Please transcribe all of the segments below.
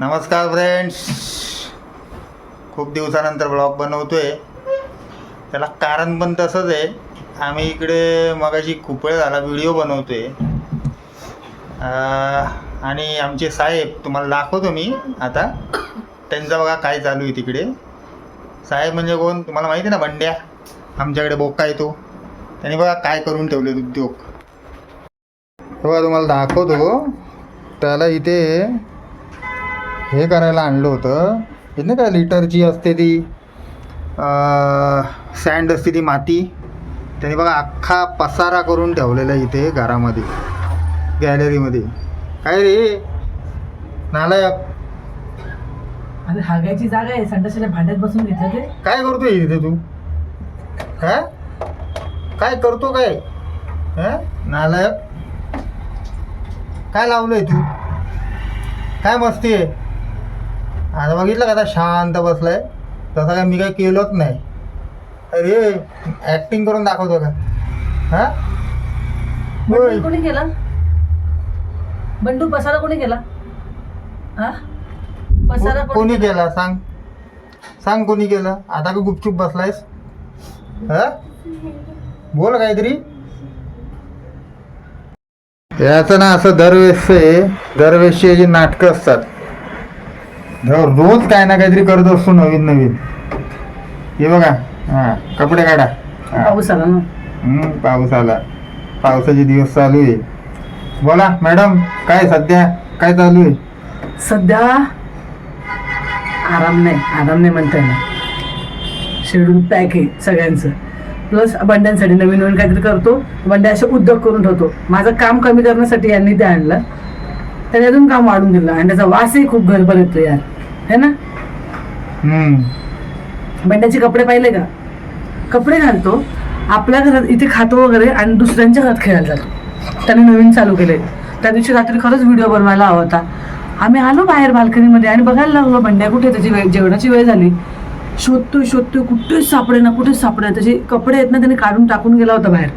नमस्कार फ्रेंड्स खूप दिवसानंतर ब्लॉग बनवतो आहे त्याला कारण पण तसंच आहे. आम्ही इकडे मगाशी खूप वेळ झाला व्हिडिओ बनवतो आहे आणि आमचे साहेब तुम्हाला दाखवतो मी आता. त्यांचा बघा काय चालू आहे तिकडे. साहेब म्हणजे कोण? तुम्हाला माहिती आहे ना बंड्या? आमच्याकडे बोका येतो त्यांनी बघा काय करून ठेवले उद्योग. बघा तुम्हाला दाखवतो. त्याला इथे हे करायला आणलं होतं. हे नाही का लिटरची असते ती? सँड असते ती माती. त्याने बघा अख्खा पसारा करून ठेवलेला आहे इथे घरामध्ये गॅलरीमध्ये काय रे? नालायक. अरे हागायची जागा आहे. संडासाच्या भांड्यात बसून घेतलं ते. काय करतोय इथे तू? हा? काय करतो काय? हा? नालायक. काय लावलंय तू? काय मस्ती आहे? आता बघितलं का आता शांत बसलाय. तसं काय मी काय केलंच नाही. अरे ऍक्टिंग करून दाखवतो का? हा? होय. बंडू कोणी केला बंडू पसारा कोणी केला हा? पसारा को- कोणी केला सांग. सांग कोणी केलं आता का गुपचूप बसलायस? हा? बोल काहीतरी. याचं ना असं दरवेळेस आहे दरवेळेसची याची नाटकं असतात रोज काय ना काहीतरी करत असतो नवीन नवीन. हे बघा हा कपडे काढा. पाऊस आला ना. हम्म, पाऊस आला. पावसाचे दिवस चालू आहे. बोला मॅडम काय सध्या? काय चालू आहे? सध्या आराम नाही. आराम नाही म्हणता येणार. शेड्यूल पॅक आहे सगळ्यांचं. प्लस बंड्यांसाठी नवीन नवीन काहीतरी करतो. बंड्या असे उद्योग करून ठेवतो. माझं काम कमी करण्यासाठी यांनी ते आणलं. त्याने अजून काम वाढून दिलं. आणि त्याचा वासही खूप घरभर येतो यार. है ना? हम्म. बंड्याचे कपडे पाहिले का? कपडे घालतो. आपल्या घरात इथे खातो वगैरे आणि दुसऱ्यांच्या घरात खेळायला जातो. त्याने नवीन चालू केले. त्या दिवशी रात्री खरंच व्हिडिओ बनवायला हवा होता. आम्ही आलो बाहेर बाल्कनीमध्ये आणि बघायला लागलो बंड्या कुठे त्याची वेळ? जेवणाची वेळ झाली. शोधतोय शोधतोय कुठेच सापडे ना कुठेच सापडे त्याचे कपडे आहेत ना त्याने काढून टाकून गेला होता बाहेर.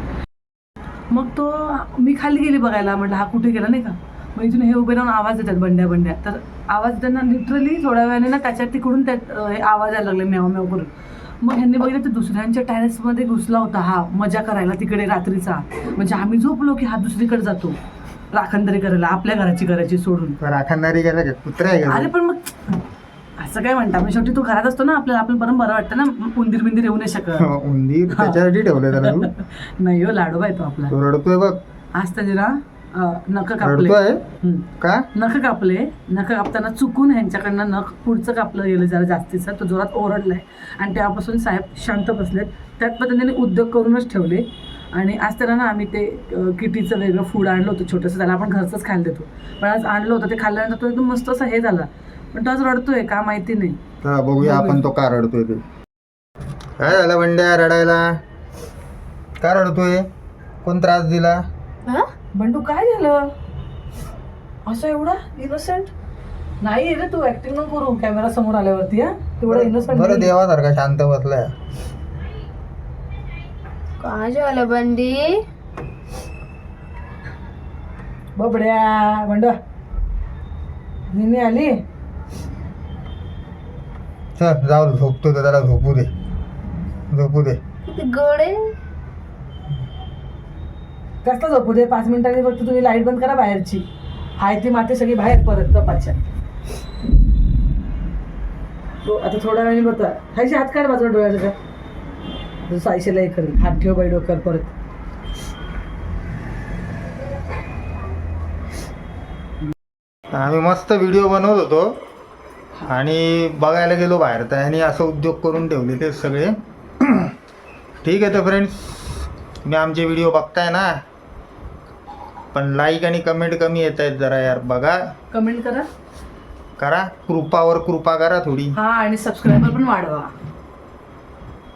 मग तो मी खाली गेली बघायला. म्हटलं हा कुठे गेला नाही का? मग इथून हे उभे राहून आवाज देतात बंड्या बंड्या. तर आवाज त्यांना लिटरली थोड्या वेळाने ना त्याच्या तिकडून त्या अं, हे आवाज यायला लागले म्याव म्याव करून. मग ह्यांनी बघितलं तर दुसऱ्यांच्या टेरेसमध्ये घुसला होता हा मजा करायला तिकडे रात्रीचा. म्हणजे आम्ही झोपलो की हा दुसरीकडे जातो राखणदारी करायला आपल्या घराची करायची सोडून. राखणदारी गेला का? कुत्रा अरे पण मग असं काय म्हणता? मग शेवटी तू घरात असतो ना आपल्याला आपण बरं बरं वाटतं ना उंदीर बिंदीर येऊ नाही शकत. तो? उंदीर त्याच्यासाठी त्याला तू. नाही हो लाडोबा येतो आपला. तो रडतोय बघ. आज त्याचे ना नख कापले. रडतोय? हम्म. का? नख कापले. नख कापताना चुकून ह्यांच्याकडनं नख पुढचं कापलं गेलं जरा जास्तीचं. तो जोरात ओरडलाय. आणि तेव्हापासून साहेब शांत बसलेत. त्यात पण त्यांनी उद्योग करूनच ठेवले. आणि आज त्याला ना आम्ही ते अं, किटीचं वेगळं फूड आणलं होतं छोटंसं. त्याला आपण घरचंच खायला देतो. पण आज आणलं होतं. ते खाल्ल्यानंतर तो एकदम मस्त असा हे झाला. पण तो आज रडतोय का माहिती नाही. तर बघूया आपण तो का रडतोय ते. काय झालं बंड्या? रडायला? का रडतोय? कोण त्रास दिला? बंडू काय झालं? असं एवढा इनोसेंट नाही रे तू ऍक्टिंग नको करू कॅमेरा समोर आल्यावरती हा? तेवढा बरं इनोसेंट देवासारखा शांत बसलाय. काय झालं बंडी? बबड्या बंड. निनी आली? चल जाऊ झोपतो तर त्याला झोपू दे. झोपू दे. किती गोडे. कसं झोपू दे? पाच मिनिटांनी फक्त तुम्ही लाइट बंद करा बाहेरची. हाय ती माती सगळी बाहेर परत कपाच्या तो आता थोड्या वेळाने बघता हायशी हात काढ माझा डोळ्याचा का सायशेला हे कर. हात ठेव बाई डोकर परत. आम्ही मस्त व्हिडिओ बनवत होतो. आणि बघायला गेलो बाहेर तर आणि असं उद्योग करून ठेवले ते सगळे. ठीक आहे तर फ्रेंड्स तुम्ही आमचे व्हिडिओ बघताय ना. पण लाईक आणि कमेंट कमी येत आहेत जरा यार बघा. कमेंट करा. करा. कृपावर कृपा करा थोडी. हा आणि सबस्क्रायबर पण वाढवा.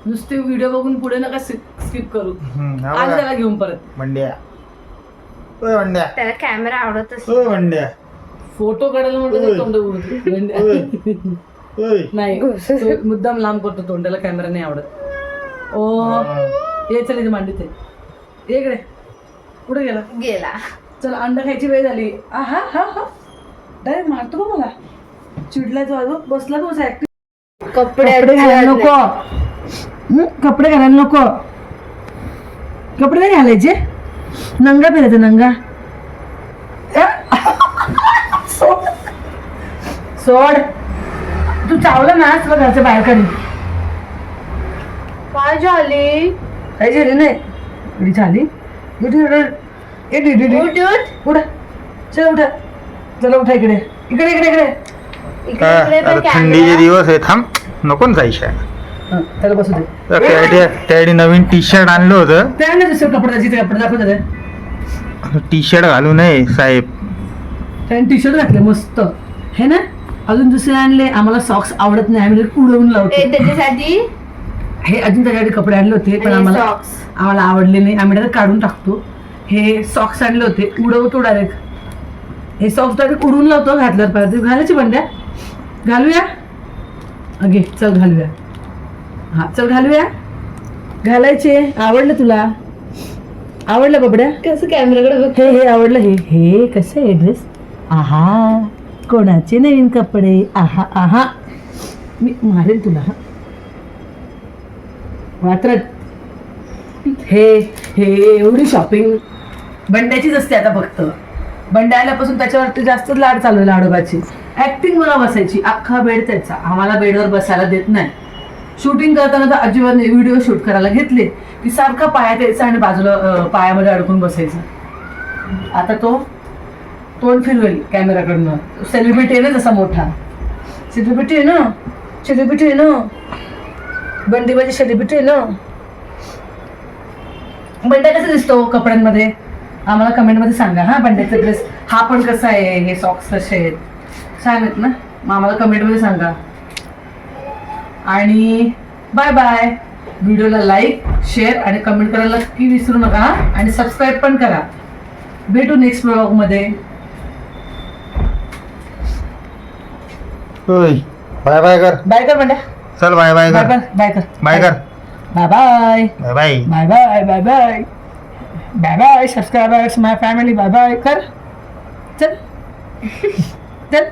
नुसते व्हिडिओ बघून पुढे नका स्किप करू. हम्म, हा आलं बघा. त्याला घेऊन परत. मंड्या. ओय मंड्या. त्याला कॅमेरा आवडतच ओय मंड्या. फोटो काढायला म्हणतो. तोंड. ओय. नाही तो मुद्दाम लांब करतो तोंडाला कॅमेरा नाही आवडत. ओ हा. ये चल इथे मांडीत आहे. ये इकडे. कुठे गेला. गेला. चल अंडा खायची वेळ झाली. हा हा हा. डायरेक्ट मारतो का मला? चिडला तो अजून. बसला तो कपडे घालायला नको. हं? कपडे घालायला नको. कपडे नाही घालायचे? नंगा फिरायचं नंगा. सोड. सोड. तू चावला ना तुला घरच्या बाहेर काढी. काय झाली? काही झाली नाही? एवढी झाली? उठ, उठ, उठ. ए, उठ, उठ. उठा चला उठा चला उठा इकडे इकडे इकडे इकडे आता थंडीचे दिवस आहे थांब नको ना जायच्या हं, त्याला बसू दे त्यासाठी नवीन टी शर्ट आणलं होतं त्या ना दुसरं कपडे जिथे कपडे दाखवत होते टी शर्ट घालू नये साहेब त्याने टी शर्ट घातले मस्त हे ना अजून दुसरे आणले आम्हाला सॉक्स आवडत नाही आम्ही उडवून ए, लावतो त्याच्यासाठी हे अजून त्याच्यासाठी कपडे आणले होते पण आम्हाला. आम्हाला आवडले नाही. आम्ही डायरेक्ट काढून टाकतो. हे सॉक्स आणले होते. उडवतो डायरेक्ट हे सॉक्स डायरेक्ट उडून लावतो घातल्यावर पाहिजे घालायची बंड्या घालूया? अगे चल घालूया. हा चल घालूया. घालायचे. आवडलं तुला? आवडलं बबड्या? कसं कॅमेराकडे बघ. हे हे आवडलं. हे हे कसं आहे ड्रेस आहा कोणाचे नवीन कपडे? आहा आहा. मी मारेल तुला हा. मात्र हे हे एवढी शॉपिंग बंड्याचीच असते आता फक्त. बंड्या आल्यापासून त्याच्यावरती जास्तच लाड चालू आहे लाडोबाची. ऍक्टिंग मला बसायची अख्खा बेड त्याचा. आम्हाला बेडवर बसायला देत नाही. शूटिंग करताना तर अजिबात व्हिडिओ शूट करायला घेतले. की सारखा पाया द्यायचा आणि बाजूला पायामध्ये अडकून बसायचं. आता तो तोंड फिरवेल कॅमेराकडनं सेलिब्रिटी आहे ना तसा मोठा. सेलिब्रिटी आहे ना? सेलिब्रिटी आहे ना? बंडी माझी सेलिब्रिटी आहे ना? बंड्या कसा दिसतो कपड्यांमध्ये? आम्हाला कमेंटमध्ये सांगा हा बंड्याचा ड्रेस हा पण कसा आहे? हे सॉक्स कसे आहेत? छान आहेत ना? मग आम्हाला कमेंटमध्ये सांगा. आणि बाय बाय व्हिडिओला लाईक शेअर आणि कमेंट करायला नक्की विसरू नका हा? आणि सबस्क्राईब पण करा. भेटू नेक्स्ट ब्लॉगमध्ये बाय बाय कर. बाय कर बंड्या. चल बाय बाय बाय कर बाय बाय कर. बाय कर. Bye bye bye bye bye bye bye bye bye bye subscribers my family bye bye कर चल चल